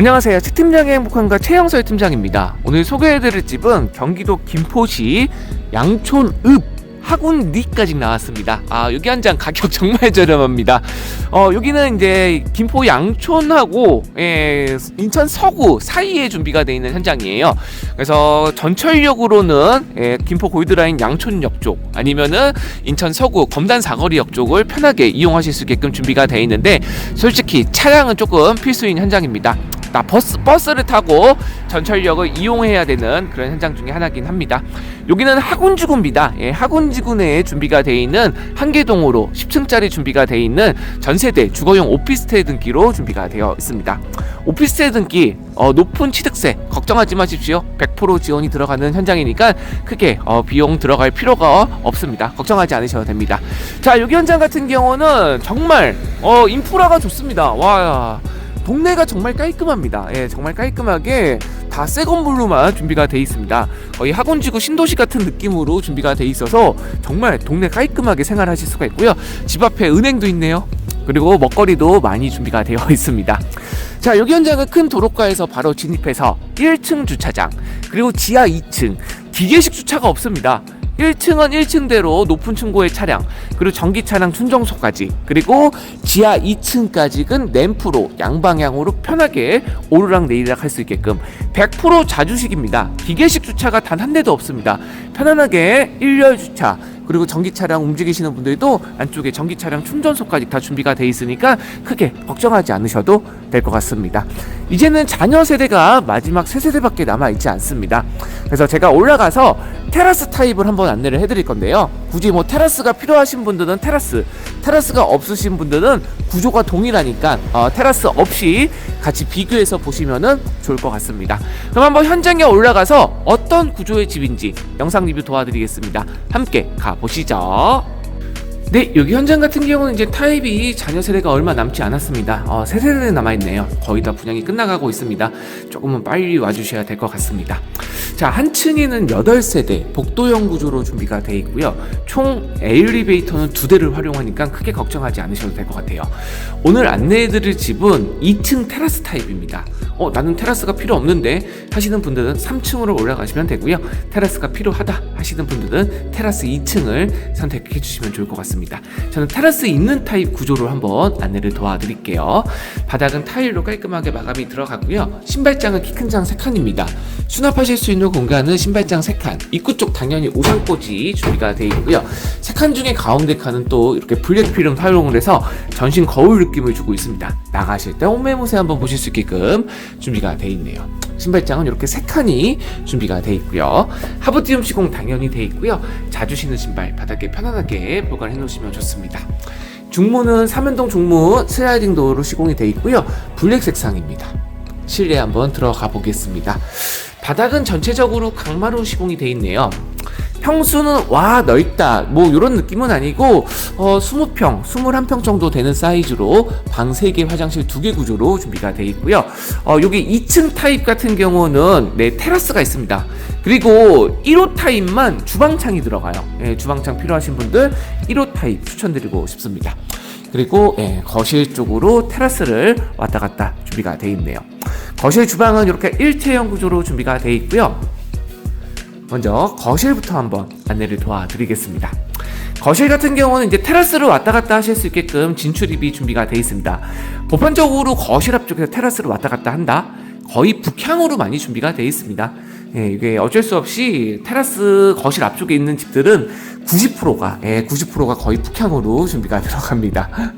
안녕하세요. 치팀장의 행복한가 최영설 팀장입니다. 오늘 소개해드릴 집은 경기도 김포시 양촌읍 하군리까지 나왔습니다. 아 여기 한 장 가격 정말 저렴합니다. 어 여기는 이제 김포 양촌하고 예, 인천 서구 사이에 준비가 되어 있는 현장이에요. 그래서 전철역으로는 예, 김포 골드라인 양촌역 쪽 아니면은 인천 서구 검단 사거리역 쪽을 편하게 이용하실 수 있게끔 준비가 되어 있는데 솔직히 차량은 조금 필수인 현장입니다. 나 버스 버스를 타고 전철역을 이용해야 되는 그런 현장 중에 하나긴 합니다. 여기는 학운지구입니다. 예, 학운지구 내에 준비가 되어 있는 한계동으로 10층짜리 준비가 되어 있는 전세대 주거용 오피스텔 등기로 준비가 되어 있습니다. 오피스텔 등기 어, 높은 취득세 걱정하지 마십시오. 100% 지원이 들어가는 현장이니까 크게 어, 비용 들어갈 필요가 없습니다. 걱정하지 않으셔도 됩니다. 자 여기 현장 같은 경우는 정말 어, 인프라가 좋습니다. 와. 동네가 정말 깔끔합니다. 예, 정말 깔끔하게 다 새 건물로만 준비가 돼 있습니다. 거의 학원지구 신도시 같은 느낌으로 준비가 돼 있어서 정말 동네 깔끔하게 생활하실 수가 있고요. 집 앞에 은행도 있네요. 그리고 먹거리도 많이 준비가 되어 있습니다. 자, 여기 현장은 큰 도로가에서 바로 진입해서 1층 주차장, 그리고 지하 2층, 기계식 주차가 없습니다. 1층은 1층대로 높은 층고의 차량, 그리고 전기 차량 충전소까지, 그리고 지하 2층까지는 램프로 양방향으로 편하게 오르락 내리락 할 수 있게끔 100% 자주식입니다. 기계식 주차가 단 한 대도 없습니다. 편안하게 일렬 주차, 그리고 전기 차량 움직이시는 분들도 안쪽에 전기 차량 충전소까지 다 준비가 돼 있으니까 크게 걱정하지 않으셔도 될 것 같습니다. 이제는 자녀 세대가 마지막 세 세대밖에 남아 있지 않습니다. 그래서 제가 올라가서 테라스 타입을 한번 안내를 해드릴 건데요. 굳이 뭐 테라스가 필요하신 분들은 테라스, 테라스가 없으신 분들은 구조가 동일하니까 어, 테라스 없이 같이 비교해서 보시면은 좋을 것 같습니다. 그럼 한번 현장에 올라가서 어떤 구조의 집인지 영상 리뷰 도와드리겠습니다. 함께 가보시죠. 네, 여기 현장 같은 경우는 이제 타입이 자녀 세대가 얼마 남지 않았습니다. 어, 세 세대 남아있네요. 거의 다 분양이 끝나가고 있습니다. 조금은 빨리 와주셔야 될 것 같습니다. 자, 한 층에는 8세대 복도형 구조로 준비가 되어 있고요. 총 엘리베이터는 두 대를 활용하니까 크게 걱정하지 않으셔도 될 것 같아요. 오늘 안내해 드릴 집은 2층 테라스 타입입니다. 어, 나는 테라스가 필요 없는데 하시는 분들은 3층으로 올라가시면 되고요. 테라스가 필요하다 하시는 분들은 테라스 2층을 선택해 주시면 좋을 것 같습니다. 저는 테라스 있는 타입 구조를 한번 안내를 도와드릴게요. 바닥은 타일로 깔끔하게 마감이 들어가고요. 신발장은 키 큰 장 3칸입니다. 수납하실 수 있는 공간은 신발장 3칸, 입구 쪽 당연히 우산꽂이 준비가 되어 있고요. 3칸 중에 가운데 칸은 또 이렇게 블랙 필름 사용을 해서 전신 거울 느낌을 주고 있습니다. 나가실 때 옷매무새 한번 보실 수 있게끔 준비가 되어 있네요. 신발장은 이렇게 세 칸이 준비가 되어 있고요. 하부띄움 시공 당연히 되어 있고요. 자주 신는 신발 바닥에 편안하게 보관해 놓으시면 좋습니다. 중문은 삼연동 중문 슬라이딩 도어로 시공이 되어 있고요. 블랙 색상입니다. 실내 한번 들어가 보겠습니다. 바닥은 전체적으로 강마루 시공이 되어 있네요. 평수는 와 넓다. 뭐 이런 느낌은 아니고 어 20평 21평 정도 되는 사이즈로 방 3개 화장실 2개 구조로 준비가 되어 있고요. 어 여기 2층 타입 같은 경우는 네 테라스가 있습니다. 그리고 1호 타입만 주방창이 들어가요. 예, 주방창 필요하신 분들 1호 타입 추천드리고 싶습니다. 그리고 예, 거실 쪽으로 테라스를 왔다 갔다 준비가 되어 있네요. 거실 주방은 이렇게 일체형 구조로 준비가 되어 있고요 먼저 거실부터 한번 안내를 도와드리겠습니다. 거실 같은 경우는 이제 테라스를 왔다 갔다 하실 수 있게끔 진출입이 준비가 되어 있습니다. 보편적으로 거실 앞쪽에서 테라스를 왔다 갔다 한다. 거의 북향으로 많이 준비가 되어 있습니다. 예, 이게 어쩔 수 없이 테라스 거실 앞쪽에 있는 집들은 90%가 예, 90%가 거의 북향으로 준비가 들어갑니다.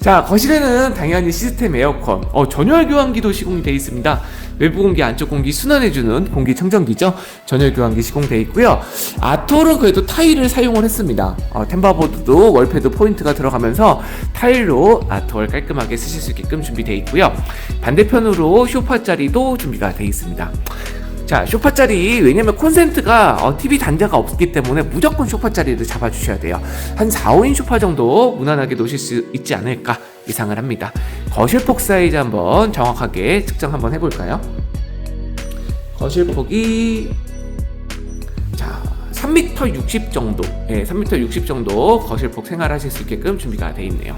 자, 거실에는 당연히 시스템 에어컨, 어, 전열 교환기도 시공이 되어 있습니다. 외부 공기, 안쪽 공기 순환해주는 공기청정기죠. 전열 교환기 시공되어 있고요. 아토는 그래도 타일을 사용을 했습니다. 어, 템바보드도 월패드 포인트가 들어가면서 타일로 아토를 깔끔하게 쓰실 수 있게끔 준비되어 있고요. 반대편으로 쇼파 자리도 준비가 되어 있습니다. 자, 쇼파 자리 왜냐면 콘센트가 어, TV 단자가 없기 때문에 무조건 쇼파 자리를 잡아주셔야 돼요. 한 4, 5인 쇼파 정도 무난하게 놓으실 수 있지 않을까 예상을 합니다. 거실 폭 사이즈 한번 정확하게 측정 한번 해볼까요? 거실 폭이 자 3m 60 정도, 예, 3m 60 정도 거실폭 생활하실 수 있게끔 준비가 되어 있네요.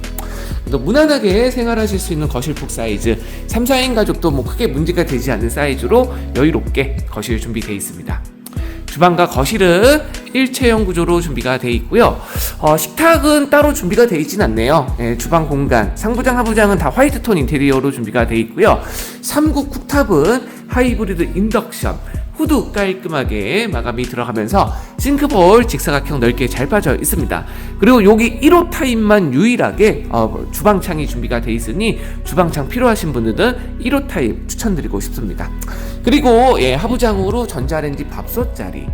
또 무난하게 생활하실 수 있는 거실폭 사이즈 3, 4인 가족도 뭐 크게 문제가 되지 않는 사이즈로 여유롭게 거실 준비되어 있습니다. 주방과 거실은 일체형 구조로 준비가 되어 있고요. 어, 식탁은 따로 준비가 되어 있진 않네요. 예, 주방 공간, 상부장, 하부장은 다 화이트 톤 인테리어로 준비가 되어 있고요. 3구 쿡탑은 하이브리드 인덕션, 후드 깔끔하게 마감이 들어가면서 싱크볼 직사각형 넓게 잘 빠져 있습니다. 그리고 여기 1호 타입만 유일하게 어, 주방창이 준비가 되어 있으니 주방창 필요하신 분들은 1호 타입 추천드리고 싶습니다. 그리고 예, 하부장으로 전자레인지 밥솥 자리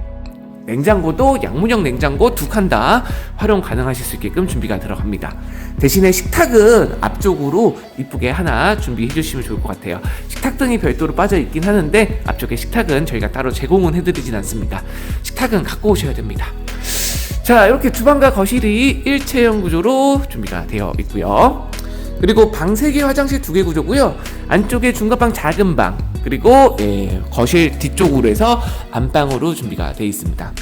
냉장고도 양문형 냉장고 두 칸 다 활용 가능하실 수 있게끔 준비가 들어갑니다. 대신에 식탁은 앞쪽으로 이쁘게 하나 준비해 주시면 좋을 것 같아요. 식탁 등이 별도로 빠져 있긴 하는데 앞쪽에 식탁은 저희가 따로 제공은 해드리진 않습니다. 식탁은 갖고 오셔야 됩니다. 자, 이렇게 주방과 거실이 일체형 구조로 준비가 되어 있고요. 그리고 방 3개, 화장실 2개 구조고요. 안쪽에 중간방 작은 방, 그리고 예, 거실 뒤쪽으로 해서 안방으로 준비가 되어 있습니다.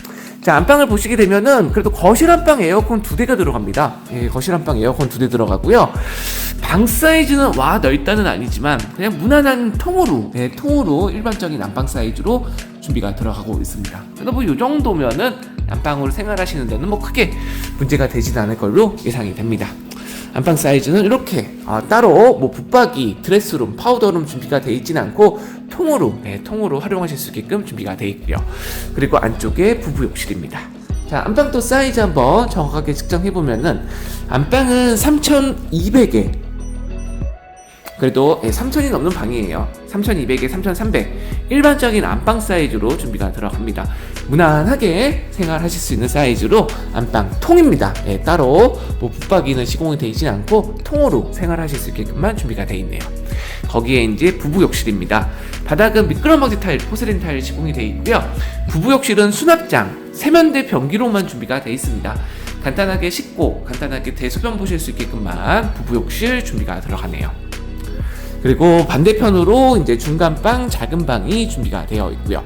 자, 안방을 보시게 되면은 그래도 거실 안방 에어컨 두 대가 들어갑니다. 예, 거실 안방 에어컨 두 대 들어가고요. 방 사이즈는 와 넓다는 아니지만 그냥 무난한 통으로, 예, 통으로 일반적인 안방 사이즈로 준비가 들어가고 있습니다. 그래서 뭐이 정도면은 안방으로 생활하시는 데는 뭐 크게 문제가 되진 않을 걸로 예상이 됩니다. 안방 사이즈는 이렇게 아, 따로 뭐 붙박이, 드레스룸, 파우더룸 준비가 되어 있지는 않고 통으로 네, 통으로 활용하실 수 있게끔 준비가 되어 있고요. 그리고 안쪽에 부부 욕실입니다. 자 안방도 사이즈 한번 정확하게 측정해 보면은 안방은 3,200에 그래도 예, 3,000이 넘는 방이에요. 3,200에 3,300 일반적인 안방 사이즈로 준비가 들어갑니다. 무난하게 생활하실 수 있는 사이즈로 안방 통입니다. 예, 따로 뭐 붙박이는 시공이 있지 않고 통으로 생활하실 수 있게끔만 준비가 되어 있네요. 거기에 이제 부부 욕실입니다. 바닥은 미끄럼방지 타일, 포세린 타일 시공이 되어 있고요. 부부 욕실은 수납장, 세면대 변기로만 준비가 되어 있습니다. 간단하게 씻고 간단하게 대소변 보실 수 있게끔만 부부 욕실 준비가 들어가네요. 그리고 반대편으로 이제 중간 방, 작은 방이 준비가 되어 있고요.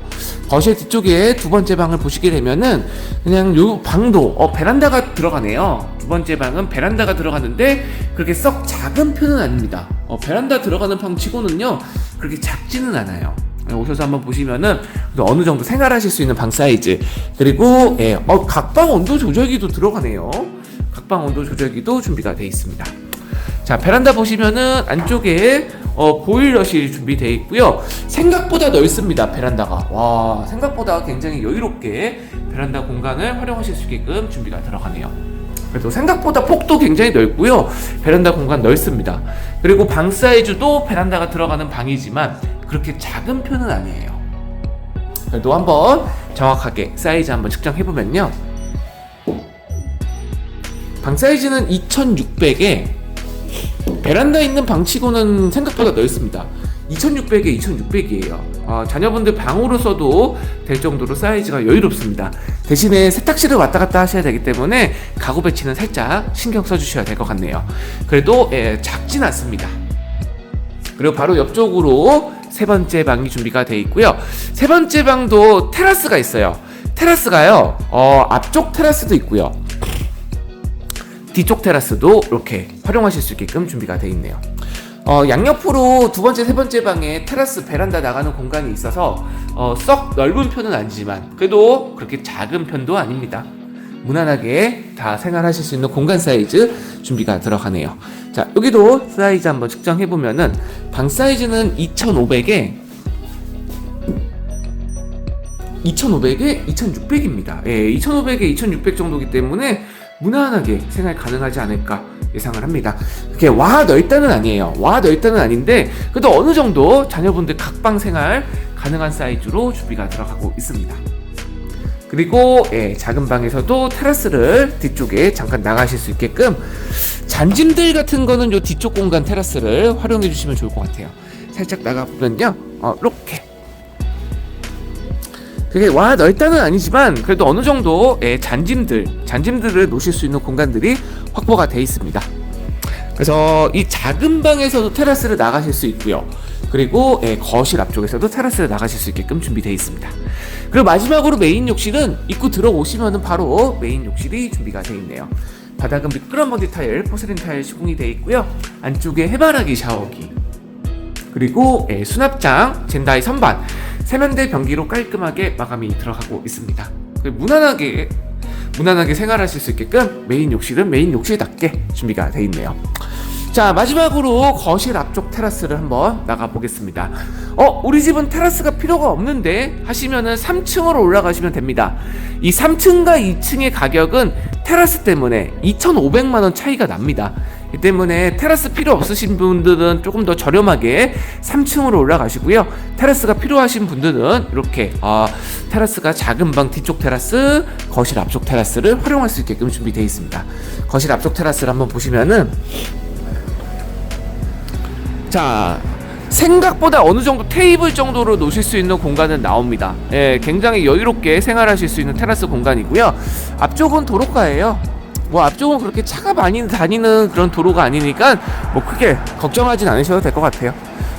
거실 뒤쪽에 두 번째 방을 보시게 되면은 그냥 요 방도 어 베란다가 들어가네요. 두 번째 방은 베란다가 들어가는데 그렇게 썩 작은 편은 아닙니다. 어 베란다 들어가는 방 치고는요 그렇게 작지는 않아요. 오셔서 한번 보시면은 어느 정도 생활하실 수 있는 방 사이즈 그리고 예, 어, 각방 온도 조절기도 들어가네요. 각방 온도 조절기도 준비가 되어 있습니다. 자 베란다 보시면은 안쪽에 어, 보일러실이 준비되어 있고요. 생각보다 넓습니다. 베란다가 와 생각보다 굉장히 여유롭게 베란다 공간을 활용하실 수 있게끔 준비가 들어가네요. 그래도 생각보다 폭도 굉장히 넓고요. 베란다 공간 넓습니다. 그리고 방 사이즈도 베란다가 들어가는 방이지만 그렇게 작은 편은 아니에요. 그래도 한번 정확하게 사이즈 한번 측정해 보면요. 방 사이즈는 2600에 베란다에 있는 방치고는 생각보다 넓습니다. 2600에 2600이에요. 어, 자녀분들 방으로 써도 될 정도로 사이즈가 여유롭습니다. 대신에 세탁실을 왔다 갔다 하셔야 되기 때문에 가구 배치는 살짝 신경 써주셔야 될 것 같네요. 그래도 예, 작진 않습니다. 그리고 바로 옆쪽으로 세 번째 방이 준비가 되어 있고요. 세 번째 방도 테라스가 있어요. 테라스가요. 어, 앞쪽 테라스도 있고요. 뒤쪽 테라스도 이렇게 활용하실 수 있게끔 준비가 되어 있네요. 어, 양옆으로 두 번째, 세 번째 방에 테라스 베란다 나가는 공간이 있어서 어, 썩 넓은 편은 아니지만 그래도 그렇게 작은 편도 아닙니다. 무난하게 다 생활하실 수 있는 공간 사이즈 준비가 들어가네요. 자, 여기도 사이즈 한번 측정해 보면은 방 사이즈는 2,500에 2,500에 2,600입니다. 예, 2,500에 2,600 정도기 때문에 무난하게 생활 가능하지 않을까 예상을 합니다. 그게 와 넓다는 아니에요. 와 넓다는 아닌데 그래도 어느 정도 자녀분들 각방 생활 가능한 사이즈로 준비가 들어가고 있습니다. 그리고 예, 작은 방에서도 테라스를 뒤쪽에 잠깐 나가실 수 있게끔 잔짐들 같은 거는 요 뒤쪽 공간 테라스를 활용해 주시면 좋을 것 같아요. 살짝 나가 보면요, 어, 이렇게 그게 와 넓다는 아니지만 그래도 어느 정도 의 잔짐들 잔짐들을 놓으실 수 있는 공간들이 확보가 돼 있습니다. 그래서 이 작은 방에서도 테라스를 나가실 수 있고요. 그리고 예, 거실 앞쪽에서도 테라스를 나가실 수 있게끔 준비되어 있습니다. 그리고 마지막으로 메인 욕실은 입구 들어오시면은 바로 메인 욕실이 준비가 되어 있네요. 바닥은 미끄럼 먼지 타일, 포세린 타일 시공이 되어 있고요. 안쪽에 해바라기 샤워기, 그리고 예, 수납장, 젠다이 선반, 세면대 변기로 깔끔하게 마감이 들어가고 있습니다. 무난하게 무난하게 생활하실 수 있게끔 메인 욕실은 메인 욕실답게 준비가 되어 있네요. 자 마지막으로 거실 앞쪽 테라스를 한번 나가 보겠습니다. 어 우리 집은 테라스가 필요가 없는데 하시면은 3층으로 올라가시면 됩니다. 이 3층과 2층의 가격은 테라스 때문에 2,500만 원 차이가 납니다. 이 때문에 테라스 필요 없으신 분들은 조금 더 저렴하게 3층으로 올라가시고요. 테라스가 필요하신 분들은 이렇게 아, 테라스가 작은 방 뒤쪽 테라스, 거실 앞쪽 테라스를 활용할 수 있게끔 준비되어 있습니다. 거실 앞쪽 테라스를 한번 보시면은 자 생각보다 어느 정도 테이블 정도로 놓으실 수 있는 공간은 나옵니다. 예, 굉장히 여유롭게 생활하실 수 있는 테라스 공간이고요. 앞쪽은 도로가예요. 뭐 앞쪽은 그렇게 차가 많이 다니는 그런 도로가 아니니까 뭐 크게 걱정하진 않으셔도 될 것 같아요.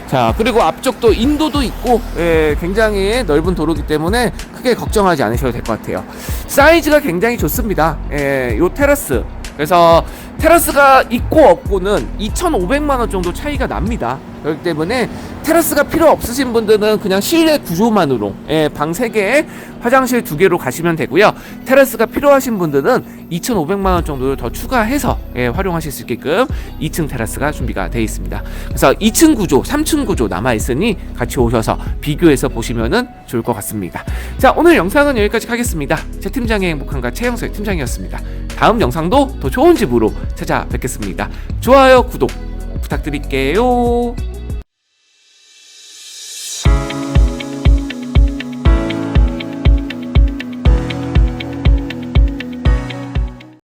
자 그리고 앞쪽도 인도도 있고 예, 굉장히 넓은 도로기 때문에 크게 걱정하지 않으셔도 될 것 같아요. 사이즈가 굉장히 좋습니다. 예, 요 테라스 그래서 테라스가 있고 없고는 2,500만 원 정도 차이가 납니다. 그렇기 때문에 테라스가 필요 없으신 분들은 그냥 실내 구조만으로 예, 방 3개, 화장실 2개로 가시면 되고요. 테라스가 필요하신 분들은 2,500만 원 정도를 더 추가해서 예, 활용하실 수 있게끔 2층 테라스가 준비가 되어 있습니다. 그래서 2층 구조, 3층 구조 남아 있으니 같이 오셔서 비교해서 보시면은 좋을 것 같습니다. 자, 오늘 영상은 여기까지 하겠습니다. 제 팀장의 행복한가 최영서의 팀장이었습니다. 다음 영상도 더 좋은 집으로 찾아뵙겠습니다. 좋아요, 구독 부탁드릴게요.